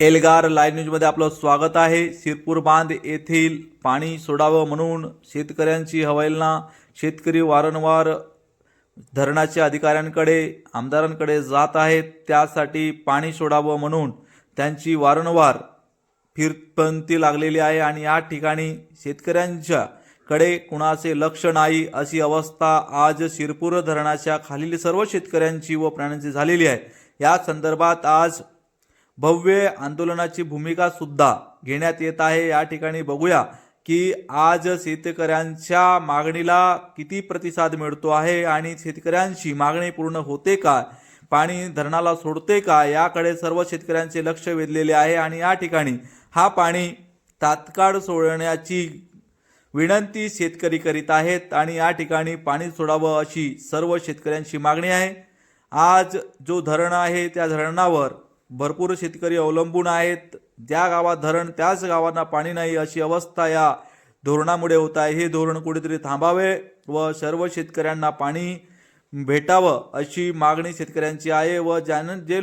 Elgar live न्यूजमध्ये आपलं स्वागत आहे. शिरपूर बांध येथील पाणी सोडावं म्हणून शेतकऱ्यांची हवालना शेतकरी वारंवार धरणाच्या अधिकाऱ्यांकडे आमदारांकडे जात आहेत. त्यासाठी पाणी सोडावं म्हणून त्यांची वारंवार फिरपंती लागलेली आहे आणि या ठिकाणी शेतकऱ्यांच्या कडे कुणाचे लक्ष नाही अशी अवस्था आज शिरपूर धरणाच्या खालील सर्व शेतकऱ्यांची व प्राण्यांची झालेली आहे. या संदर्भात आज भव्य आंदोलनाची भूमिका सुद्धा घेण्यात येत आहे. या ठिकाणी बघूया की आज शेतकऱ्यांच्या मागणीला किती प्रतिसाद मिळतो आहे आणि शेतकऱ्यांची मागणी पूर्ण होते का? पाणी धरणाला सोडते का? याकडे सर्व शेतकऱ्यांचे लक्ष वेधलेले आहे आणि या ठिकाणी हा पाणी तात्काळ सोडण्याची विनंती शेतकरी करीत आहेत आणि या ठिकाणी पाणी सोडावं अशी सर्व शेतकऱ्यांची मागणी आहे. आज जो धरण आहे त्या धरणावर भरपूर शेतकरी अवलंबून आहेत. ज्या गावात धरण त्याच गावांना पाणी नाही अशी अवस्था या धोरणामुळे होत आहे. हे धोरण कुठेतरी थांबावे व सर्व शेतकऱ्यांना पाणी भेटावं अशी मागणी शेतकऱ्यांची आहे व ज्यानं जे